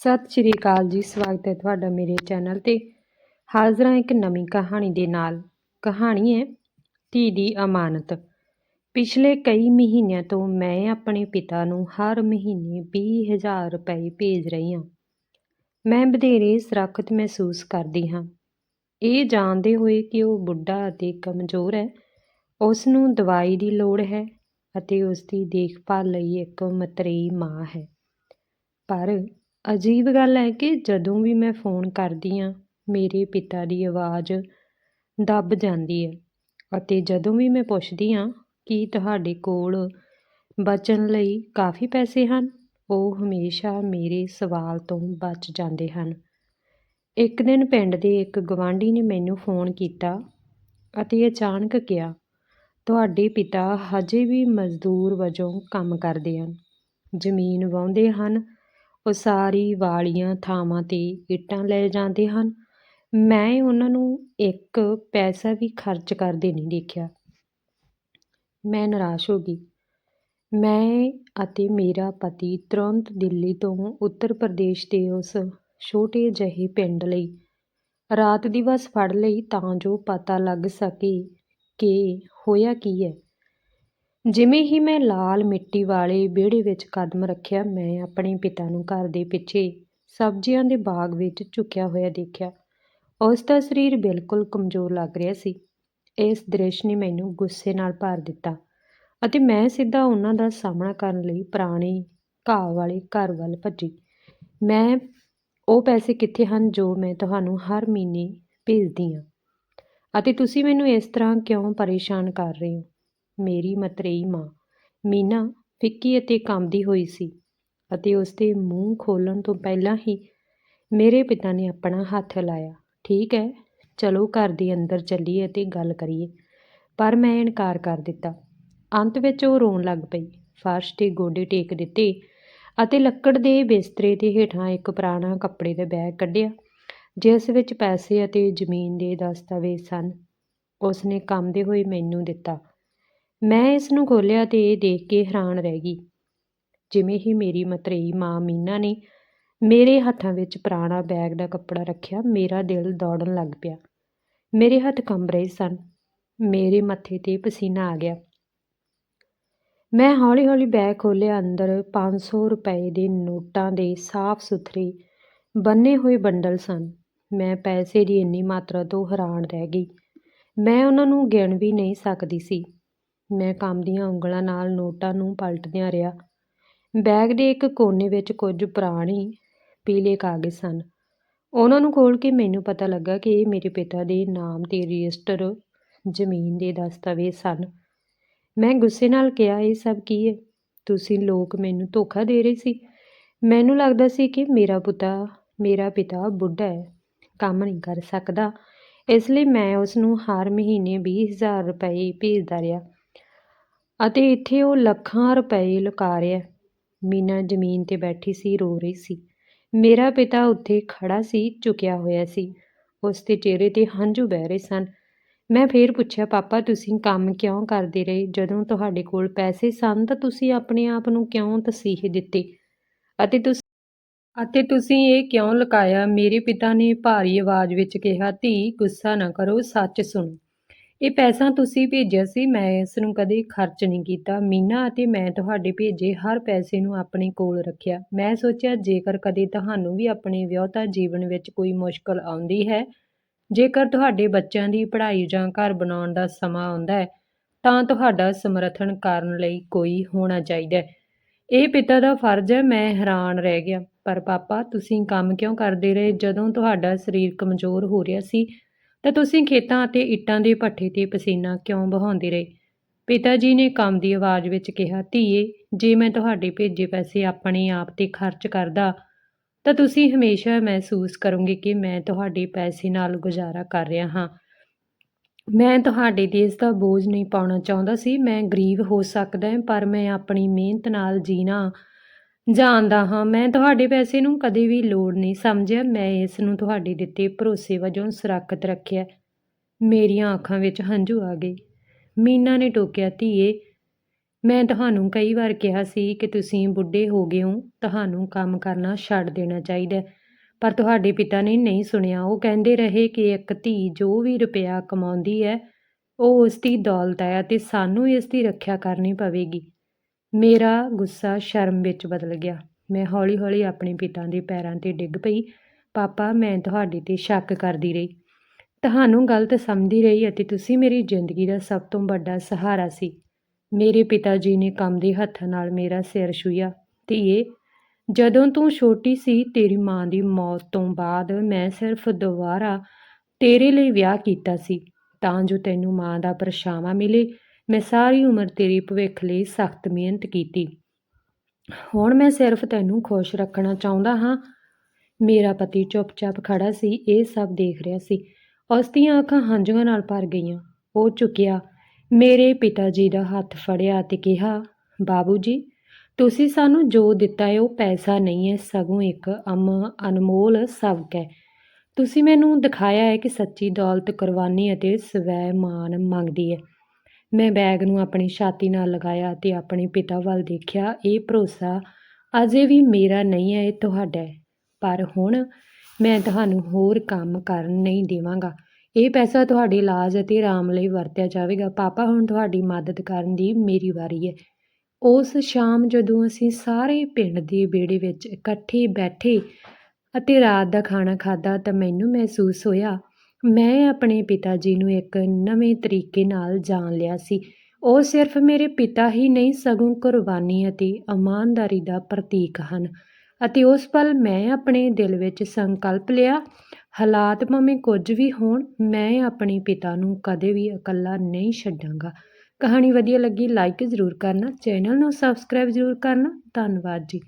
ਸਤਿ ਸ਼੍ਰੀ ਅਕਾਲ ਜੀ, ਸਵਾਗਤ ਹੈ ਤੁਹਾਡਾ ਮੇਰੇ ਚੈਨਲ ਤੇ। ਹਾਜ਼ਰ ਹਾਂ ਇੱਕ ਨਵੀਂ ਕਹਾਣੀ ਦੇ ਨਾਲ। ਕਹਾਣੀ ਹੈ, ਧੀ ਦੀ ਅਮਾਨਤ। ਪਿਛਲੇ ਕਈ ਮਹੀਨਿਆਂ ਤੋਂ ਮੈਂ ਆਪਣੇ ਪਿਤਾ ਨੂੰ ਹਰ ਮਹੀਨੇ 20000 ਰੁਪਏ ਭੇਜ ਰਹੀ ਹਾਂ। ਮੈਂ ਵਧੇਰੇ ਸੁਰੱਖਿਅਤ ਮਹਿਸੂਸ ਕਰਦੀ ਹਾਂ। ਇਹ ਜਾਣਦੇ ਹੋਏ ਕਿ ਉਹ ਬੁੱਢਾ ਅਤੇ ਕਮਜ਼ੋਰ ਹੈ। ਉਸ ਨੂੰ ਦਵਾਈ ਦੀ ਲੋੜ ਹੈ ਅਤੇ ਉਸ ਦੀ ਦੇਖਭਾਲ ਲਈ ਇੱਕ ਮਤਰੇਈ ਮਾਂ ਹੈ। ਪਰ ਅਜੀਬ ਗੱਲ ਹੈ ਕਿ ਜਦੋਂ ਵੀ ਮੈਂ ਫੋਨ ਕਰਦੀ ਹਾਂ, ਮੇਰੇ ਪਿਤਾ ਦੀ ਆਵਾਜ਼ ਦੱਬ ਜਾਂਦੀ ਹੈ ਅਤੇ ਜਦੋਂ ਵੀ ਮੈਂ ਪੁੱਛਦੀ ਹਾਂ ਕਿ ਤੁਹਾਡੇ ਕੋਲ ਬਚਣ ਲਈ ਕਾਫੀ ਪੈਸੇ ਹਨ, ਉਹ ਹਮੇਸ਼ਾ ਮੇਰੇ ਸਵਾਲ ਤੋਂ ਬਚ ਜਾਂਦੇ ਹਨ। ਇੱਕ ਦਿਨ ਪਿੰਡ ਦੇ ਇੱਕ ਗਵਾਂਢੀ ਨੇ ਮੈਨੂੰ ਫੋਨ ਕੀਤਾ ਅਤੇ ਅਚਾਨਕ ਕਿਹਾ, ਤੁਹਾਡੇ ਪਿਤਾ ਹਜੇ ਵੀ ਮਜ਼ਦੂਰ ਵਜੋਂ ਕੰਮ ਕਰਦੇ ਹਨ, ਜ਼ਮੀਨ ਵਾਹੁੰਦੇ ਹਨ ਉਸਾਰੀ ਵਾਲੀਆਂ ਥਾਵਾਂ 'ਤੇ ਇੱਟਾਂ ਲੈ ਜਾਂਦੇ ਹਨ। ਮੈਂ ਉਹਨਾਂ ਨੂੰ ਇੱਕ ਪੈਸਾ ਵੀ ਖਰਚ ਕਰਦੇ ਨਹੀਂ ਦੇਖਿਆ। ਮੈਂ ਨਿਰਾਸ਼ ਹੋ ਗਈ। ਮੈਂ ਅਤੇ ਮੇਰਾ ਪਤੀ ਤੁਰੰਤ ਦਿੱਲੀ ਤੋਂ ਉੱਤਰ ਪ੍ਰਦੇਸ਼ ਦੇ ਉਸ ਛੋਟੇ ਜਿਹੇ ਪਿੰਡ ਲਈ ਰਾਤ ਦੀ ਬੱਸ ਫੜ ਲਈ ਤਾਂ ਜੋ ਪਤਾ ਲੱਗ ਸਕੇ ਕਿ ਹੋਇਆ ਕੀ ਹੈ। ਜਿਵੇਂ ਹੀ ਮੈਂ ਲਾਲ ਮਿੱਟੀ ਵਾਲੇ ਵਿਹੜੇ ਵਿੱਚ ਕਦਮ ਰੱਖਿਆ, ਮੈਂ ਆਪਣੇ ਪਿਤਾ ਨੂੰ ਘਰ ਦੇ ਪਿੱਛੇ ਸਬਜ਼ੀਆਂ ਦੇ ਬਾਗ ਵਿੱਚ ਝੁਕਿਆ ਹੋਇਆ ਦੇਖਿਆ। ਉਸ ਦਾ ਸਰੀਰ ਬਿਲਕੁਲ ਕਮਜ਼ੋਰ ਲੱਗ ਰਿਹਾ ਸੀ। ਇਸ ਦ੍ਰਿਸ਼ ਨੇ ਮੈਨੂੰ ਗੁੱਸੇ ਨਾਲ ਭਰ ਦਿੱਤਾ ਅਤੇ ਮੈਂ ਸਿੱਧਾ ਉਹਨਾਂ ਦਾ ਸਾਹਮਣਾ ਕਰਨ ਲਈ ਪੁਰਾਣੇ ਘਾਹ ਵਾਲੇ ਘਰ ਵੱਲ ਭੱਜੀ। ਮੈਂ, ਉਹ ਪੈਸੇ ਕਿੱਥੇ ਹਨ ਜੋ ਮੈਂ ਤੁਹਾਨੂੰ ਹਰ ਮਹੀਨੇ ਭੇਜਦੀ ਹਾਂ? ਅਤੇ ਤੁਸੀਂ ਮੈਨੂੰ ਇਸ ਤਰ੍ਹਾਂ ਕਿਉਂ ਪਰੇਸ਼ਾਨ ਕਰ ਰਹੇ ਹੋ? ਮੇਰੀ ਮਤਰੇਈ ਮਾਂ। ਮੀਨਾ ਫਿੱਕੀ ਅਤੇ ਕੰਬਦੀ ਹੋਈ ਸੀ ਅਤੇ ਉਸਦੇ ਮੂੰਹ ਖੋਲਣ ਤੋਂ ਪਹਿਲਾਂ ਹੀ ਮੇਰੇ ਪਿਤਾ ਨੇ ਆਪਣਾ ਹੱਥ ਲਾਇਆ ਠੀਕ ਹੈ, ਚਲੋ ਘਰ ਦੇ ਅੰਦਰ ਚੱਲੀਏ ਅਤੇ ਗੱਲ ਕਰੀਏ। ਪਰ ਮੈਂ ਇਨਕਾਰ ਕਰ ਦਿੱਤਾ। ਅੰਤ ਵਿੱਚ ਉਹ ਰੋਣ ਲੱਗ ਪਈ। ਫਰਸ਼ 'ਤੇ ਗੋਡੇ ਟੇਕ ਦਿੱਤੇ ਅਤੇ ਲੱਕੜ ਦੇ ਬਿਸਤਰੇ ਦੇ ਹੇਠਾਂ ਇੱਕ ਪੁਰਾਣਾ ਕੱਪੜੇ ਦਾ ਬੈਗ ਕੱਢਿਆ, ਜਿਸ ਵਿੱਚ ਪੈਸੇ ਅਤੇ ਜ਼ਮੀਨ ਦੇ ਦਸਤਾਵੇਜ਼ ਸਨ। ਉਸ ਨੇ ਕੰਬਦੇ ਹੋਏ ਮੈਨੂੰ ਦਿੱਤਾ। ਮੈਂ ਇਸ ਨੂੰ ਖੋਲ੍ਹਿਆ ਅਤੇ ਇਹ ਦੇਖ ਕੇ ਹੈਰਾਨ ਰਹਿ ਗਈ। ਜਿਵੇਂ ਹੀ ਮੇਰੀ ਮਤਰੇਈ ਮਾਂ ਮੀਨਾ ਨੇ ਮੇਰੇ ਹੱਥਾਂ ਵਿੱਚ ਪੁਰਾਣਾ ਬੈਗ ਦਾ ਕੱਪੜਾ ਰੱਖਿਆ, ਮੇਰਾ ਦਿਲ ਦੌੜਨ ਲੱਗ ਪਿਆ। ਮੇਰੇ ਹੱਥ ਕੰਬ ਰਹੇ ਸਨ। ਮੇਰੇ ਮੱਥੇ 'ਤੇ ਪਸੀਨਾ ਆ ਗਿਆ। ਮੈਂ ਹੌਲੀ-ਹੌਲੀ ਬੈਗ ਖੋਲ੍ਹਿਆ, ਅੰਦਰ 500 ਰੁਪਏ ਦੇ ਨੋਟਾਂ ਦੇ ਸਾਫ਼ ਸੁਥਰੇ ਬੰਨੇ ਹੋਏ ਬੰਡਲ ਸਨ। ਮੈਂ ਪੈਸੇ ਦੀ ਇੰਨੀ ਮਾਤਰਾ ਤੋਂ ਹੈਰਾਨ ਰਹਿ ਗਈ। ਮੈਂ ਉਹਨਾਂ ਨੂੰ ਗਿਣ ਵੀ ਨਹੀਂ ਸਕਦੀ ਸੀ। ਮੈਂ ਕੰਬਦੀਆਂ ਉਂਗਲਾਂ ਨਾਲ ਨੋਟਾਂ ਨੂੰ ਪਲਟਦਿਆਂ ਰਿਹਾ। ਬੈਗ ਦੇ ਇੱਕ ਕੋਨੇ ਵਿੱਚ ਕੁਝ ਪੁਰਾਣੇ ਪੀਲੇ ਕਾਗਜ਼ ਸਨ। ਉਹਨਾਂ ਨੂੰ ਖੋਲ੍ਹ ਕੇ ਮੈਨੂੰ ਪਤਾ ਲੱਗਾ ਕਿ ਇਹ ਮੇਰੇ ਪਿਤਾ ਦੇ ਨਾਮ 'ਤੇ ਰਜਿਸਟਰ ਜ਼ਮੀਨ ਦੇ ਦਸਤਾਵੇਜ਼ ਸਨ। ਮੈਂ ਗੁੱਸੇ ਨਾਲ ਕਿਹਾ, ਇਹ ਸਭ ਕੀ ਹੈ? ਤੁਸੀਂ ਲੋਕ ਮੈਨੂੰ ਧੋਖਾ ਦੇ ਰਹੇ ਸੀ। ਮੈਨੂੰ ਲੱਗਦਾ ਸੀ ਕਿ ਮੇਰਾ ਪੁੱਤਾ, ਮੇਰਾ ਪਿਤਾ ਬੁੱਢਾ ਹੈ। ਕੰਮ ਨਹੀਂ ਕਰ ਸਕਦਾ। ਇਸ ਲਈ ਮੈਂ ਉਸ ਨੂੰ ਹਰ ਮਹੀਨੇ ਵੀਹ ਹਜ਼ਾਰ ਰੁਪਏ ਭੇਜਦਾ ਰਿਹਾ। ਅਤੇ ਇੱਥੇ ਉਹ ਲੱਖਾਂ ਰੁਪਏ ਲੁਕਾ ਰਿਹਾ ਮੀਨਾ ਜ਼ਮੀਨ ਤੇ ਬੈਠੀ ਸੀ, ਰੋ ਰਹੀ ਸੀ। ਮੇਰਾ ਪਿਤਾ ਉੱਥੇ ਖੜਾ ਸੀ, ਝੁਕਿਆ ਹੋਇਆ ਸੀ। ਉਸ ਦੇ ਚਿਹਰੇ ਤੇ ਹੰਝੂ ਵਹਿ ਰਹੇ ਸਨ। ਮੈਂ ਫੇਰ ਪੁੱਛਿਆ, ਪਾਪਾ, ਤੁਸੀਂ ਕੰਮ ਕਿਉਂ ਕਰਦੇ ਰਹੇ? ਜਦੋਂ ਤੁਹਾਡੇ ਕੋਲ ਪੈਸੇ ਸਨ, ਤਾਂ ਤੁਸੀਂ ਆਪਣੇ ਆਪ ਨੂੰ ਕਿਉਂ ਤਸੀਹੇ ਦਿੱਤੇ? ਅਤੇ ਤੁਸੀਂ ਅਤੇ ਤੁਸੀਂ ਇਹ ਕਿਉਂ ਲੁਕਾਇਆ? ਮੇਰੇ ਪਿਤਾ ਨੇ ਭਾਰੀ ਆਵਾਜ਼ ਵਿੱਚ ਕਿਹਾ, ਧੀ, ਗੁੱਸਾ ਨਾ ਕਰੋ, ਸੱਚ ਸੁਣੋ। ਇਹ ਪੈਸਾ ਤੁਸੀਂ ਭੇਜਿਆ ਸੀ, ਮੈਂ ਇਸ ਨੂੰ ਕਦੇ ਖਰਚ ਨਹੀਂ ਕੀਤਾ। ਮੀਨਾ ਅਤੇ ਮੈਂ ਤੁਹਾਡੇ ਭੇਜੇ ਹਰ ਪੈਸੇ ਨੂੰ ਆਪਣੇ ਕੋਲ ਰੱਖਿਆ। ਮੈਂ ਸੋਚਿਆ, ਜੇਕਰ ਕਦੇ ਤੁਹਾਨੂੰ ਵੀ ਆਪਣੇ ਵਿਆਹਤਾ ਜੀਵਨ ਵਿੱਚ ਕੋਈ ਮੁਸ਼ਕਲ ਆਉਂਦੀ ਹੈ, ਜੇਕਰ ਤੁਹਾਡੇ ਬੱਚਿਆਂ ਦੀ ਪੜ੍ਹਾਈ ਜਾਂ ਘਰ ਬਣਾਉਣ ਦਾ ਸਮਾਂ ਆਉਂਦਾ ਹੈ, ਤਾਂ ਤੁਹਾਡਾ ਸਮਰਥਨ ਕਰਨ ਲਈ ਕੋਈ ਹੋਣਾ ਚਾਹੀਦਾ ਹੈ। ਇਹ ਪਿਤਾ ਦਾ ਫਰਜ਼ ਹੈ, ਮੈਂ ਹੈਰਾਨ ਰਹਿ ਗਿਆ। ਪਰ ਪਾਪਾ, ਤੁਸੀਂ ਕੰਮ ਕਿਉਂ ਕਰਦੇ ਰਹੇ? ਜਦੋਂ ਤੁਹਾਡਾ ਸਰੀਰ ਕਮਜ਼ੋਰ ਹੋ ਰਿਹਾ ਸੀ ਤਾਂ ਤੁਸੀਂ ਖੇਤਾਂ ਅਤੇ ਇੱਟਾਂ ਦੇ ਭੱਠੇ 'ਤੇ ਪਸੀਨਾ ਕਿਉਂ ਬਹਾਉਂਦੇ ਰਹੇ? ਪਿਤਾ ਜੀ ਨੇ ਕੰਮ ਦੀ ਆਵਾਜ਼ ਵਿੱਚ ਕਿਹਾ, ਧੀਏ, ਜੇ ਮੈਂ ਤੁਹਾਡੇ ਭੇਜੇ ਪੈਸੇ ਆਪਣੇ ਆਪ 'ਤੇ ਖਰਚ ਕਰਦਾ, ਤਾਂ ਤੁਸੀਂ ਹਮੇਸ਼ਾ ਮਹਿਸੂਸ ਕਰੋਗੇ ਕਿ ਮੈਂ ਤੁਹਾਡੇ ਪੈਸੇ ਨਾਲ ਗੁਜ਼ਾਰਾ ਕਰ ਰਿਹਾ ਹਾਂ। ਮੈਂ ਤੁਹਾਡੇ ਤੇ ਇਸ ਦਾ ਬੋਝ ਨਹੀਂ ਪਾਉਣਾ ਚਾਹੁੰਦਾ ਸੀ। ਮੈਂ ਗਰੀਬ ਹੋ ਸਕਦਾ ਪਰ ਮੈਂ ਆਪਣੀ ਮਿਹਨਤ ਨਾਲ ਜੀਣਾ ਜਾਣਦਾ ਹਾਂ। ਮੈਂ ਤੁਹਾਡੇ ਪੈਸੇ ਨੂੰ ਕਦੇ ਵੀ ਲੋੜ ਨਹੀਂ ਸਮਝਿਆ। ਮੈਂ ਇਸ ਨੂੰ ਤੁਹਾਡੇ ਦਿੱਤੇ ਭਰੋਸੇ ਵਜੋਂ ਸੁਰੱਖਿਅਤ ਰੱਖਿਆ। ਮੇਰੀਆਂ ਅੱਖਾਂ ਵਿੱਚ ਹੰਝੂ ਆ ਗਏ। ਮੀਨਾ ਨੇ ਟੋਕਿਆ, ਧੀਏ, ਮੈਂ ਤੁਹਾਨੂੰ ਕਈ ਵਾਰ ਕਿਹਾ ਸੀ ਕਿ ਤੁਸੀਂ ਬੁੱਢੇ ਹੋ ਗਏ ਹੋ। ਤੁਹਾਨੂੰ ਕੰਮ ਕਰਨਾ ਛੱਡ ਦੇਣਾ ਚਾਹੀਦਾ ਪਰ ਤੁਹਾਡੇ ਪਿਤਾ ਨੇ ਨਹੀਂ ਸੁਣਿਆ। ਉਹ ਕਹਿੰਦੇ ਰਹੇ ਕਿ ਇੱਕ ਧੀ ਜੋ ਵੀ ਰੁਪਇਆ ਕਮਾਉਂਦੀ ਹੈ, ਉਹ ਉਸ ਦੀ ਦੌਲਤ ਹੈ ਅਤੇ ਸਾਨੂੰ ਇਸ ਦੀ ਰੱਖਿਆ ਕਰਨੀ ਪਵੇਗੀ। ਮੇਰਾ ਗੁੱਸਾ ਸ਼ਰਮ ਵਿੱਚ ਬਦਲ ਗਿਆ। ਮੈਂ ਹੌਲੀ-ਹੌਲੀ ਆਪਣੇ ਪਿਤਾ ਦੇ ਪੈਰਾਂ 'ਤੇ ਡਿੱਗ ਪਈ। ਪਾਪਾ, ਮੈਂ ਤੁਹਾਡੇ 'ਤੇ ਸ਼ੱਕ ਕਰਦੀ ਰਹੀ। ਤੁਹਾਨੂੰ ਗਲਤ ਸਮਝਦੀ ਰਹੀ ਅਤੇ ਤੁਸੀਂ ਮੇਰੀ ਜ਼ਿੰਦਗੀ ਦਾ ਸਭ ਤੋਂ ਵੱਡਾ ਸਹਾਰਾ ਸੀ। ਮੇਰੇ ਪਿਤਾ ਜੀ ਨੇ ਕੰਮ ਦੇ ਹੱਥਾਂ ਨਾਲ ਮੇਰਾ ਸਿਰ ਛੂਹਿਆ। ਧੀਏ, ਜਦੋਂ ਤੂੰ ਛੋਟੀ ਸੀ, ਤੇਰੀ ਮਾਂ ਦੀ ਮੌਤ ਤੋਂ ਬਾਅਦ ਮੈਂ ਸਿਰਫ ਦੁਬਾਰਾ ਤੇਰੇ ਲਈ ਵਿਆਹ ਕੀਤਾ ਸੀ। ਤਾਂ ਜੋ ਤੈਨੂੰ ਮਾਂ ਦਾ ਪਰਛਾਵਾਂ ਮਿਲੇ ਮੈਂ ਸਾਰੀ ਉਮਰ ਤੇਰੀ ਭਵਿੱਖ ਲਈ ਸਖਤ ਮਿਹਨਤ ਕੀਤੀ। ਹੁਣ ਮੈਂ ਸਿਰਫ ਤੈਨੂੰ ਖੁਸ਼ ਰੱਖਣਾ ਚਾਹੁੰਦਾ ਹਾਂ। ਮੇਰਾ ਪਤੀ ਚੁੱਪਚਾਪ ਖੜਾ ਸੀ, ਇਹ ਸਭ ਦੇਖ ਰਿਹਾ ਸੀ। ਉਸ ਦੀਆਂ ਅੱਖਾਂ ਹੰਝੂਆਂ ਨਾਲ ਭਰ ਗਈਆਂ। ਉਹ ਝੁਕਿਆ। ਮੇਰੇ ਪਿਤਾ ਜੀ ਦਾ ਹੱਥ ਫੜਿਆ ਤੇ ਕਿਹਾ, ਬਾਬੂ ਜੀ, ਤੁਸੀਂ ਸਾਨੂੰ ਜੋ ਦਿੱਤਾ ਹੈ ਉਹ ਪੈਸਾ ਨਹੀਂ ਹੈ, ਸਗੋਂ ਇੱਕ ਅਮ, ਅਨਮੋਲ ਸਬਕ ਹੈ। ਤੁਸੀਂ ਮੈਨੂੰ ਦਿਖਾਇਆ ਹੈ ਕਿ ਸੱਚੀ ਦੌਲਤ ਕੁਰਬਾਨੀ ਅਤੇ ਸਵੈ ਮਾਨ ਮੰਗਦੀ ਹੈ। ਮੈਂ ਬੈਗ ਨੂੰ ਆਪਣੀ ਛਾਤੀ ਨਾਲ ਲਗਾਇਆ ਤੇ ਆਪਣੇ ਪਿਤਾ ਵੱਲ ਦੇਖਿਆ, ਇਹ ਭਰੋਸਾ ਅਜੇ ਵੀ ਮੇਰਾ ਨਹੀਂ ਹੈ, ਇਹ ਤੁਹਾਡਾ ਹੈ। ਪਰ ਹੁਣ ਮੈਂ ਤੁਹਾਨੂੰ ਹੋਰ ਕੰਮ ਕਰਨ ਨਹੀਂ ਦੇਵਾਂਗਾ। ਇਹ ਪੈਸਾ ਤੁਹਾਡੇ ਇਲਾਜ ਅਤੇ ਆਰਾਮ ਲਈ ਵਰਤਿਆ ਜਾਵੇਗਾ। ਪਾਪਾ ਹੁਣ ਤੁਹਾਡੀ ਮਦਦ ਕਰਨ ਦੀ ਮੇਰੀ ਵਾਰੀ ਹੈ। ਉਸ ਸ਼ਾਮ ਜਦੋਂ ਅਸੀਂ ਸਾਰੇ ਪਿੰਡ ਦੇ ਵਿਹੜੇ ਵਿੱਚ ਇਕੱਠੇ ਬੈਠੇ ਅਤੇ ਰਾਤ ਦਾ ਖਾਣਾ ਖਾਧਾ ਤਾਂ ਮੈਨੂੰ ਮਹਿਸੂਸ ਹੋਇਆ ਮੈਂ ਆਪਣੇ ਪਿਤਾ ਜੀ ਨੂੰ ਇੱਕ ਨਵੇਂ ਤਰੀਕੇ ਨਾਲ ਜਾਣ ਲਿਆ ਸੀ। ਉਹ ਸਿਰਫ ਮੇਰੇ ਪਿਤਾ ਹੀ ਨਹੀਂ, ਸਗੋਂ ਕੁਰਬਾਨੀ ਅਤੇ ਇਮਾਨਦਾਰੀ ਦਾ ਪ੍ਰਤੀਕ ਹਨ ਅਤੇ ਉਸ ਪਲ ਮੈਂ ਆਪਣੇ ਦਿਲ ਵਿੱਚ ਸੰਕਲਪ ਲਿਆ, ਹਾਲਾਤ ਭਾਵੇਂ ਕੁਝ ਵੀ ਹੋਣ, ਮੈਂ ਆਪਣੇ ਪਿਤਾ ਨੂੰ ਕਦੇ ਵੀ ਇਕੱਲਾ ਨਹੀਂ ਛੱਡਾਂਗਾ। ਕਹਾਣੀ ਵਧੀਆ ਲੱਗੀ ਲਾਈਕ ਜ਼ਰੂਰ ਕਰਨਾ, ਚੈਨਲ ਨੂੰ ਸਬਸਕ੍ਰਾਈਬ ਜ਼ਰੂਰ ਕਰਨਾ, ਧੰਨਵਾਦ ਜੀ।